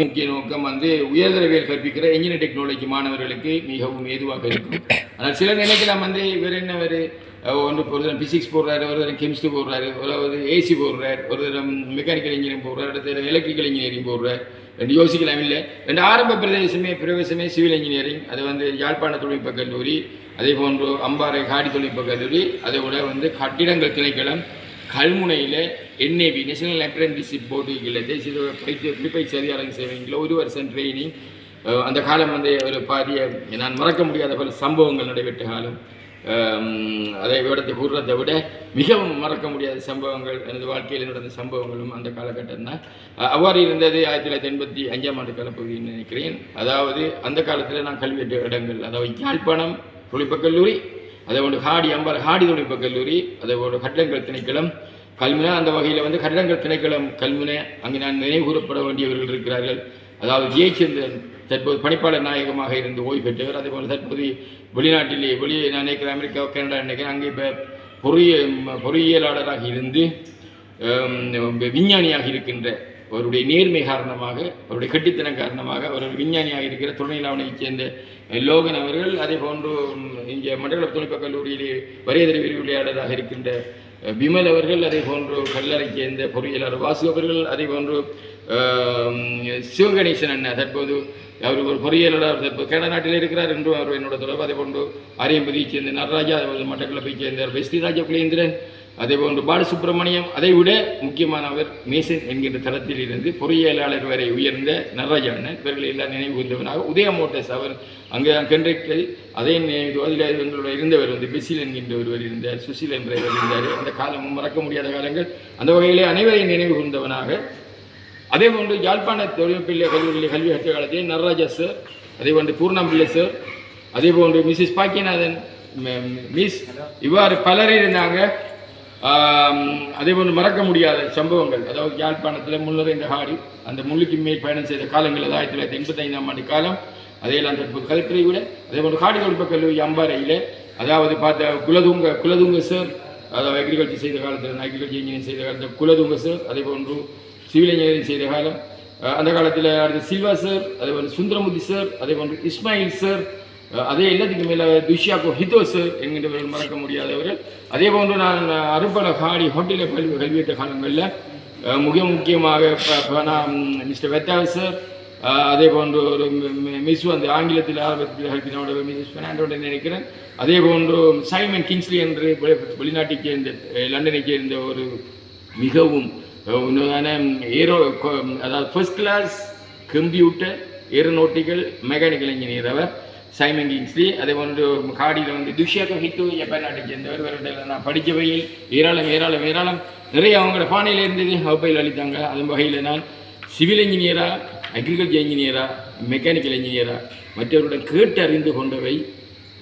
முக்கிய நோக்கம் வந்து உயர்தரவியல் கற்பிக்கிற இன்ஜினியர் டெக்னாலஜி மாணவர்களுக்கு மிகவும் ஏதுவாக இருக்கும். ஆனால் சிலர் நினைக்கலாம் வந்து இவர் என்ன ஒரு ஒன்று ஒரு ஃபிசிக்ஸ் பிசிக்ஸ் போடுறாரு ஒரு தரம் கெமிஸ்ட்ரி போடுறாரு ஒரு ஏசி போடுறார் ஒரு தரம் மெக்கானிக்கல் இன்ஜினியரிங் போடுறார் அடுத்த எலக்ட்ரிக்கல் இன்ஜினியரிங் போடுறாரு. ரெண்டு யோசிக்கலாம் இல்லை. ரெண்டு ஆரம்ப பிரதேசமே பிரவேசமே சிவில் இன்ஜினியரிங் அது வந்து யாழ்ப்பாண தொழில்நுட்ப கல்லூரி அதே போன்று அம்பாறை காடி தொழில்நுட்ப கல்லூரி அதை விட வந்து கட்டிடங்கள் திணைக்களம் கல்முனையில் என்ஏபி நேஷனல் அப்ரெண்டிஸ்ஷிப் போர்டுகளில் தேசிய பயிற்சி பிடிப்பயிற்சி அதிகாரம் சேவைங்களில் ஒரு வருஷம் ட்ரைனிங் அந்த காலம் வந்து ஒரு பாரிய நான் மறக்க முடியாத பல சம்பவங்கள் நடைபெற்ற காலம். அதை விடத்தை கூறுறதை விட மிகவும் மறக்க முடியாத சம்பவங்கள் எனது வாழ்க்கையில் நடந்த சம்பவங்களும் அந்த காலகட்டம் தான். அவ்வாறு இருந்தது ஆயிரத்தி தொள்ளாயிரத்தி எண்பத்தி அஞ்சாம் ஆண்டு காலப்பகுதியில் நினைக்கிறேன். அதாவது அந்த காலத்தில் நான் கல்வி இடங்கள் அதாவது யாழ்ப்பாணம் தொழில்நுட்பக் கல்லூரி அதே போன்று ஹாடி அம்பர் ஹாடி தொழில்நுட்ப கல்லூரி அதே போன்று கட்டிடங்கள் திணைக்களம் கல்முனை அந்த வகையில் வந்து கட்டிடங்கள் திணைக்களம் கல்முனை அங்கு நான் நினைவு கூறப்பட வேண்டியவர்கள் இருக்கிறார்கள். அதாவது ஜெயச்சந்திரன் தற்போது பணிப்பாளர் நாயகமாக இருந்து ஓய்வு பெற்றவர் அதே போல் தற்போது வெளிநாட்டிலே வெளியே நான் நினைக்கிறேன் அமெரிக்கா கனடா நினைக்கிறேன் அங்கே இப்போ பொறிய பொறியியலாளராக இருந்து விஞ்ஞானியாக இருக்கின்ற அவருடைய நேர்மை காரணமாக அவருடைய கட்டித்தனம் காரணமாக அவர் விஞ்ஞானியாக இருக்கிற துணைநிலாவனையைச் சேர்ந்த லோகன் அவர்கள் அதே போன்று இங்கே மண்டல தொழில்நுட்ப கல்லூரியிலே வரையதறி விரிவுரையாளராக இருக்கின்ற விமல் அவர்கள் அதே போன்று கல்லறைச் சேர்ந்த பொறியியலாளர் வாசு அவர்கள் அதே போன்று சிவகணேசன் அண்ணன் தற்போது அவர் ஒரு பொறியியலாளர் தற்போது கேட நாட்டில் இருக்கிறார் என்றும் அவர் என்னோட தொடர்பு. அதே போன்று ஆரியம்பதியைச் சேர்ந்த நடராஜா அதே போன்று மட்டக்களப்பைச் சேர்ந்த வெஸ்டிராஜ குலேந்திரன் அதே போன்று பாலசுப்ரமணியம் அதை விட முக்கியமானவர் மேசன் என்கின்ற தளத்தில் இருந்து பொறியியலாளர் வரை உயர்ந்த நடராஜண்ணன் இவர்கள் எல்லாம் நினைவு கூர்ந்தவனாக உதய மோட்டர்ஸ் அவர் அங்கே கண்டக்டர் அதே நினைவு அதில் எங்களோட இருந்தவர் வந்து பெசில் என்கின்ற ஒருவர் இருந்தார் சுசில் என்றவர் இருந்தார். அந்த காலம் மறக்க முடியாத காலங்கள். அந்த வகையிலே அனைவரையும் நினைவு கூர்ந்தவனாக அதே போன்று யாழ்ப்பாண தொழில்நுட்பிள்ளை கல்லூரியில் கல்வி கற்ற காலத்தில் நடராஜா சார் அதே போன்று பூர்ணம்பிள்ளை சார் அதே போன்று மிஸ்ஸஸ் பாக்கியநாதன் மிஸ் இவ்வாறு பலர் இருந்தாங்க. அதே போன்று மறக்க முடியாத சம்பவங்கள். அதாவது யாழ்ப்பாணத்தில் இந்த ஹாடி அந்த முள்ளுக்கு மேல் பயணம் செய்த காலங்கள் அது ஆயிரத்தி தொள்ளாயிரத்தி எண்பத்தைந்தாம் ஆண்டு காலம். அதையெல்லாம் தற்போது விட அதே போன்று காடி தொழில்நுட்ப கல்லூரி அம்பாறையில் அதாவது பார்த்த குலதுங்க குலதுங்க சார் அதாவது அக்ரிகல்ச்சர் செய்த காலத்தில் அக்ரிகல்ச்சர் இன்ஜினியரிங் செய்த காலத்தில் குலதுங்க சார் அதே போன்று சிவில் இன்ஜினியரிங் செய்த காலம். அந்த காலத்தில் அடுத்து சில்வா சார் அதே போன்று சுந்தரமுதி சார் அதே போன்று இஸ்மாயில் சார் அதே எல்லாத்துக்கு மேலே துஷியாக்கோ ஹிதோஸ் சார் என்கின்றவர்கள் மறக்க முடியாதவர் அதே போன்று நான் அருப்பல காடி ஹோட்டலில் கல்வி கல்வியற்ற காலங்களில் மிக முக்கியமாக நான் மிஸ்டர் வெத்தாஸ் அதே போன்று ஒரு மிஸ் வந்து ஆங்கிலத்தில் ஆரம்பத்தில் ஹெல்பினோட மிஸ் பெர்னாண்டோட நினைக்கிறேன். அதே போன்று சைமன் கிங்ஸ்லி என்று வெளிநாட்டுக்கு சேர்ந்த லண்டனை சேர்ந்த ஒரு மிகவும் அஹ், உன்னதான ஏரோ அதாவது first class computer aeronautical mechanical engineer அவர். சைமன் கிங்ஸ்லி அதே போன்று காடியில் வந்து துஷ்யாக்கோ ஹித்து ஜப்பான் நாட்டை சேர்ந்தவர் ஒருவருடைய நான் படித்தவையில் ஏராளம் ஏராளம் ஏராளம் நிறைய அவங்களோட பானையில் இருந்தது. வகுப்பையில் அளித்தாங்க. அதன் வகையில் நான் சிவில் இன்ஜினியரா அக்ரிகல்ச்சர் இன்ஜினியரா மெக்கானிக்கல் இன்ஜினியரா மற்றவருடன் கேட்டு அறிந்து கொண்டவை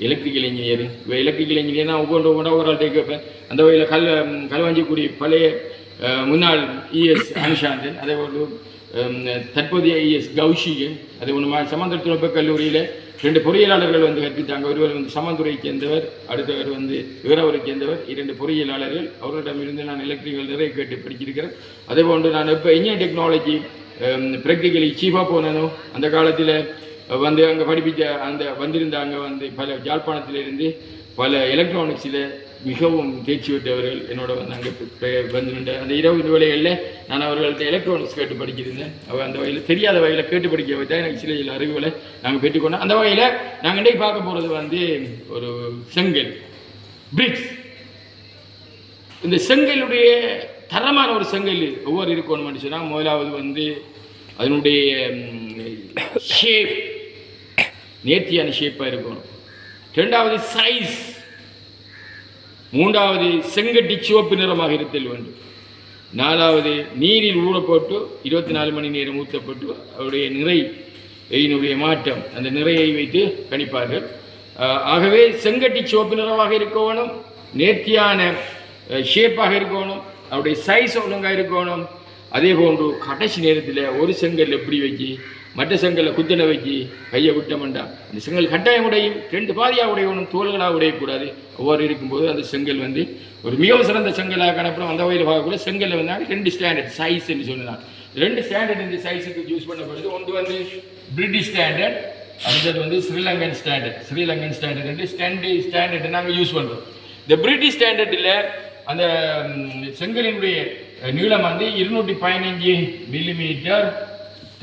எலக்ட்ரிக்கல் இன்ஜினியரிங் இப்போ எலக்ட்ரிக்கல் இன்ஜினியர் நான் ஒவ்வொன்று ஒவ்வொன்றா ஒரு ஆள் கேட்பேன் அந்த வகையில் கல் கல்வாஞ்சிக்குடி பழைய முன்னாள் இஎஸ் அனுஷாந்தன் அதே போன்று தற்போதைய ஐஎஸ் கௌஷியும் அதே ஒன்று சமந்தர் தொழில்நுட்ப கல்லூரியில் ரெண்டு பொறியியலாளர்கள் வந்து கற்பித்தாங்க. ஒருவர் வந்து சமந்துரையை சேர்ந்தவர் அடுத்தவர் வந்து வேறவரை சேர்ந்தவர். இரண்டு பொறியியலாளர்கள் அவர்களிடமிருந்து நான் எலக்ட்ரிக்கல் நிறைய கேட்டு படிச்சிருக்கிறேன். அதே போன்று நான் இப்போ இன்ஜினியர் டெக்னாலஜி ப்ராக்டிக்கலி சீஃபாக போனனோ அந்த காலத்தில் வந்து அங்கே படிப்பித்த அந்த வந்திருந்த அங்கே வந்து பல யாழ்ப்பாணத்திலிருந்து பல எலக்ட்ரானிக்ஸில் மிகவும் தேர்ச்சி பெற்றவர்கள் என்னோட வந்து அங்கே வந்து நின்ற அந்த இரவு வேலைகளில் நான் அவர்கள்ட்ட எலக்ட்ரானிக்ஸ் கேட்டு படிக்கிறேன் அவள் அந்த வகையில் தெரியாத வகையில் கேட்டு படிக்க வைத்தா எனக்கு சில சில அறிவுகளை நாங்கள் பெற்றுக்கொண்டோம். அந்த வகையில் நாங்கள் இன்றைக்கு பார்க்க போகிறது வந்து ஒரு செங்கல் பிரிக்ஸ் இந்த செங்கலுடைய தரமான ஒரு செங்கல் ஒவ்வொரு இருக்கணும்னு சொன்னால் முதலாவது வந்து அதனுடைய ஷேப் நேர்த்தியான ஷேப்பாக இருக்கணும். ரெண்டாவது சைஸ் மூன்றாவது செங்கட்டி சிவப்பு நிறமாக இருத்தல் வேண்டும். நாலாவது நீரில் ஊறப்பட்டு இருபத்தி நாலு மணி நேரம் ஊற்றப்பட்டு அவருடைய நிறை இதனுடைய மாற்றம் அந்த நிறையை வைத்து கணிப்பார்கள். ஆகவே செங்கட்டி சிவப்பு நிறமாக இருக்கணும் நேர்த்தியான ஷேப்பாக இருக்கணும் அவருடைய சைஸ் ஒழுங்காக இருக்கணும் அதே போன்று கடைசி நேரத்தில் ஒரு செங்கல் எப்படி வச்சு மற்ற செங்கல்ல குத்தனை வச்சு கையை விட்டமெண்டா அந்த செங்கல் கட்டாயம் உடையும் ரெண்டு பாதியாக உடையணும் தோள்களாக உடையக்கூடாது. ஒவ்வொரு இருக்கும்போது அந்த செங்கல் வந்து ஒரு மிகவும் சிறந்த செங்கலாக காணப்படும். அந்த வகையில் பார்க்கக்கூட செங்கல்ல வந்து ரெண்டு ஸ்டாண்டர்ட் சைஸ் என்று சொல்லலாம் ரெண்டு ஸ்டாண்டர்ட் இந்த சைஸுக்கு யூஸ் பண்ணப்படுது ஒன்று வந்து பிரிட்டிஷ் ஸ்டாண்டர்ட் அடுத்தது வந்து ஸ்ரீலங்கன் ஸ்டாண்டர்ட் ஸ்ரீலங்கன் ஸ்டாண்டர்ட் வந்து ஸ்டாண்டர்ட் ஸ்டாண்டர்ட் நாங்கள் யூஸ் பண்ணுறோம் இந்த பிரிட்டிஷ் ஸ்டாண்டர்டில் அந்த செங்கலினுடைய நீளம் வந்து இருநூற்றி பதினஞ்சு மில்லிமீட்டர்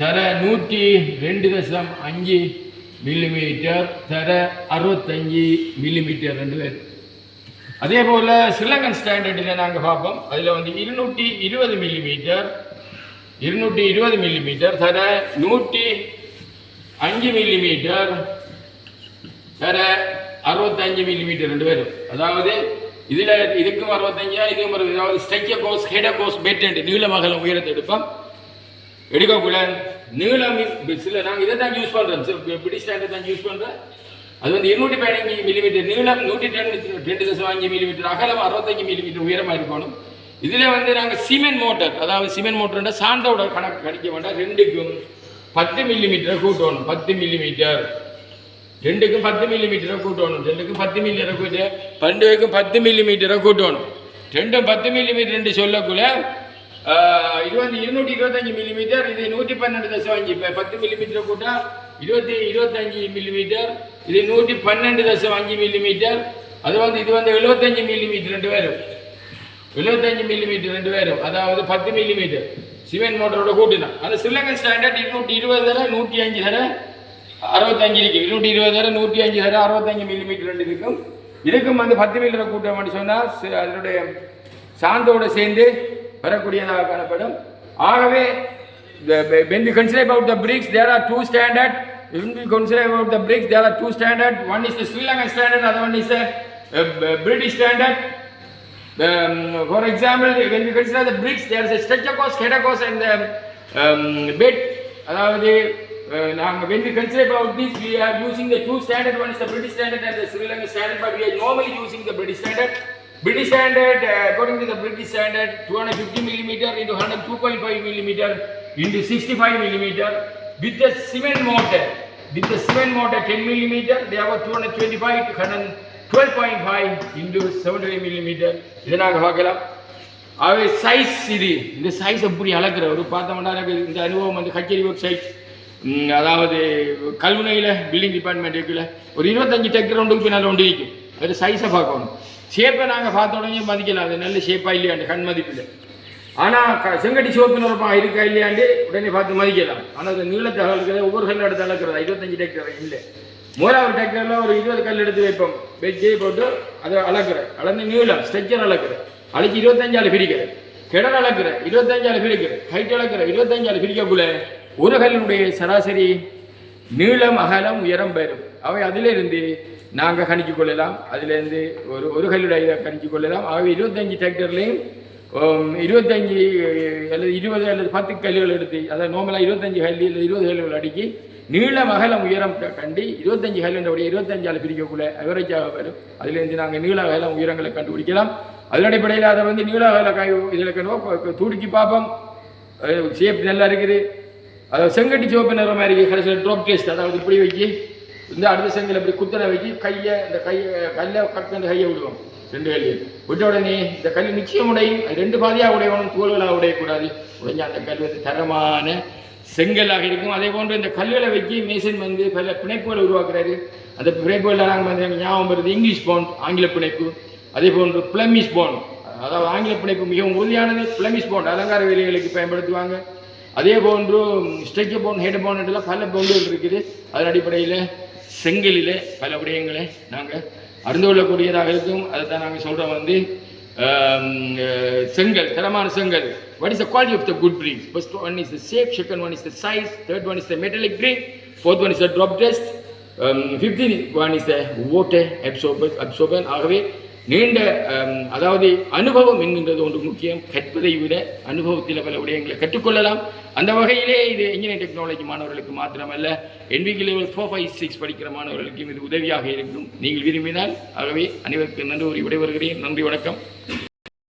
தர நூற்றி ரெண்டு தசம் அஞ்சு மில்லிமீட்டர் தர அறுபத்தஞ்சு மில்லிமீட்டர் ரெண்டு பேர் அதே போல் ஸ்ரீலங்கன் ஸ்டாண்டர்டில் நாங்கள் பார்ப்போம். அதில் வந்து இருநூற்றி இருபது மில்லிமீட்டர் இருநூற்றி இருபது மில்லிமீட்டர் தர நூற்றி அஞ்சு மில்லிமீட்டர் தர அறுபத்தஞ்சு மில்லிமீட்டர் ரெண்டு பேரும். அதாவது இதில் இதுக்கும் அறுபத்தஞ்சா இதுக்கும் அறுபது அதாவது ஸ்டெக்க கோஸ் ஹெட கோஸ் பெட் நீளமகலம் உயரத்தை எடுப்போம். எடுக்கக்குள்ள நீளம் சில நாங்கள் இதை தான் யூஸ் பண்ணுறோம் பிரிட்டிஷ் ஸ்டாண்டர்ட் தான் யூஸ் பண்ணுறோம் அது வந்து இருநூற்றி பதினஞ்சு மில்லிமீட்டர் நீளம் நூற்றி ரெண்டு ரெண்டு தசம் அஞ்சு மில்லிமீட்டர் அகலம் அறுபத்தஞ்சு மில்லிமீட்டர் உயரமாக இருக்கணும். இதில் வந்து நாங்கள் சிமெண்ட் மோட்டர் அதாவது சிமெண்ட் மோட்டர்ன்ற சாண்டோட கணக்கு கிடைக்க வேண்டாம். ரெண்டுக்கும் பத்து மில்லிமீட்டரை கூட்டணும். பத்து மில்லிமீட்டர் ரெண்டுக்கும் பத்து மில்லிமீட்டரை கூட்டணும். ரெண்டுக்கும் பத்து மில்லிமீட்டரை கூட்டு பன்னெண்டுக்கும் பத்து மில்லிமீட்டரை கூட்டணும். ரெண்டும் பத்து மில்லிமீட்டர் ரெண்டு சொல்லக்குள்ள இது வந்து இருநூற்றி இருபத்தஞ்சு மில்லிமீட்டர் இது நூற்றி பன்னெண்டு தசம் அஞ்சு இப்போ பத்து மில்லிமீட்டரை கூட்டா இருபத்தி இருபத்தஞ்சு மில்லிமீட்டர் இது நூற்றி பன்னெண்டு தசம் அஞ்சு மில்லிமீட்டர் அது வந்து இது வந்து எழுபத்தஞ்சு மில்லிமீட்டர் ரெண்டு பேரும். எழுபத்தஞ்சு மில்லிமீட்டர் ரெண்டு பேரும். அதாவது பத்து மில்லிமீட்டர் சிமெண்ட் மோட்டரோட கூட்டினா அந்த ஸ்ரீலங்கன் ஸ்டாண்டர்ட் இருநூற்றி இருபது தர நூற்றி அஞ்சு தர அறுபத்தஞ்சு இருக்கு இருநூற்றி இருபது தர நூற்றி அஞ்சு தர அறுபத்தஞ்சு மில்லிமீட்டர் ரெண்டு இருக்கும் இதுக்கும் வந்து பத்து மில்லிமீட்டர் கூட்டம் மட்டும் சொன்னால் சி- அதனுடைய சாந்தோட சேர்ந்து வரக்கூடியதாக காணப்படும் ஆகவே the, when we consider about the bricks, there are two standard. When we consider about the bricks, there are two standard. One is the Sri Lankan standard, other one is the uh, British standard. Um, for example, when we consider the bricks, there is a stretcher cost, header cost, and the um, bed. அதாவது uh, நாங்கள் when we consider about this, we are using the two standard. One is the British standard and the Sri Lankan standard, but we are normally using the British standard. British standard, uh, according to the British standard, 250 millimeter into 102.5 millimeter into 65 millimeter with the cement mortar. With the cement mortar 10 millimeter, they have a 225 to 112.5 into 75 millimeter. இதை நாங்கள் பார்க்கலாம் ஆகவே size இது இந்த size எப்படி அளக்குற ஒரு பார்த்தோம்னா எனக்கு இந்த அனுபவம் வந்து கச்சேரி ஒர்க் சைஸ் அதாவது கல்முனையில் பில்டிங் டிபார்ட்மெண்ட் இருக்குல்ல ஒரு இருபத்தஞ்சு டெக்டர் ஒன்றுக்கு பின்னால் ஒன்று இருக்கும் அது சைஸை பார்க்கணும். ஷேப்பை நாங்கள் பார்த்த உடனே மதிக்கலாம். அது நல்ல ஷேப்பாக இல்லையாண்டு கண் மதிப்பில். ஆனால் க செங்கடி சிவப்பு நிறமா இருக்கா இல்லையாண்டு உடனே பார்த்து மதிக்கலாம். ஆனால் அது நீளத்தை அளக்கிறது ஒவ்வொரு கல் எடுத்து அளக்கிறதா இருபத்தஞ்சு டெக்டர் இல்லை. மூணாவது டெக்டரில் ஒரு இருபது கல் எடுத்து வைப்போம். வெஜ்ஜே போட்டு அதை அளக்குறேன் அளந்து நீளம் ஸ்ட்ரெச்சர் அளக்குற. அழைச்சி இருபத்தஞ்சால பிரிக்கிற. கிடல் அளக்குறேன் இருபத்தஞ்சால பிரிக்கிறேன் ஹைட் அளக்குற இருபத்தஞ்சால பிரிக்கக்குள்ள ஒரு சராசரி நீளம் அகலம் உயரம் பெறும். அவை அதிலிருந்து நாங்கள் கணிச்சு கொள்ளலாம். அதிலிருந்து ஒரு ஒரு கல்லுடைய கணிச்சு கொள்ளலாம். ஆகவே இருபத்தஞ்சு டிராக்டர்லேயும் இருபத்தஞ்சி அல்லது இருபது அல்லது பத்து கல்லுகள் எடுத்து அதாவது நோமலாக இருபத்தஞ்சி கல்லு இல்லை இருபது கல்லுகள் அடுக்கி நீளம் அகலம் உயரம் க- கண்டு இருபத்தஞ்சு கல்லுடைய இருபத்தஞ்சால் பிரிக்கக்குள்ள அவரேஜாக வரும். அதிலிருந்து நாங்கள் நீள அகலம் உயரங்களை கண்டுபிடிக்கலாம். அதன் அடிப்படையில் அதை வந்து நீள அகல இதில் கண்டுவோம் துடுக்கி பார்ப்போம். ஷேப் நல்லா இருக்குது. அதாவது செங்கட்டி சிவப்பு நிறம் மாதிரி கடைசியில் ட்ராப் டேஸ்ட் அதாவது இப்படி வச்சு இந்த அடுத்த செங்கல் இப்படி குத்தனை வச்சு கையை இந்த கையை கல்லை கற்று அந்த கையை விடுவோம். ரெண்டு கையிலையும் விட்ட உடனே இந்த கல் நிச்சயம் உடையும். அது ரெண்டு பாதியாக உடையணும் தோல்களாக உடையக்கூடாது. உடைஞ்ச அந்த கல் வந்து தரமான செங்கல்லாக இருக்கும். அதே போன்று இந்த கல்லுகளை வச்சு மேசன் வந்து பல பிணைப்புகளை உருவாக்குறாரு. அந்த பிணைப்புகளில் நாங்கள் வந்து ஞாபகம் வருது இங்கிலீஷ் போன் ஆங்கில பிணைப்பு. அதே போன்று பிளமிஷ் போன் அதாவது ஆங்கில பிணைப்பு மிகவும் உறுதியானது. பிளமிஷ் போன் அலங்கார வேலைகளுக்கு பயன்படுத்துவாங்க. அதே போன்று ஸ்ட்ரெச் போன் ஹெட் போன் எல்லாம் பல பொங்கல் இருக்குது. அதன் அடிப்படையில் செங்கலில் பல விடயங்களை நாங்கள் அறிந்து கொள்ளக்கூடியதாக இருக்கும். அதை தான் நாங்கள் சொல்கிறோம் வந்து செங்கல் தரமான செங்கல். What is the quality of the good bricks first one is the shape second one is the size third one is the metallic brick fourth one is the drop test fifth one is the water absorption absorption ஆகவே நீண்ட அதாவது அனுபவம் என்கின்றது ஒன்று முக்கியம். கற்பதை விட அனுபவத்தில் பல விடயங்களை கற்றுக்கொள்ளலாம். அந்த வகையிலே இது இன்ஜினியரிங் டெக்னாலஜி மாணவர்களுக்கு மாத்திரமல்ல என்விக்கு லெவல் ஃபோர் ஃபைவ் சிக்ஸ் படிக்கிற மாணவர்களுக்கும் இது உதவியாக இருக்கும். நீங்கள் விரும்பினால் ஆகவே அனைவருக்கும் நன்றி கூறி விடைபெறுகிறேன். நன்றி வணக்கம்.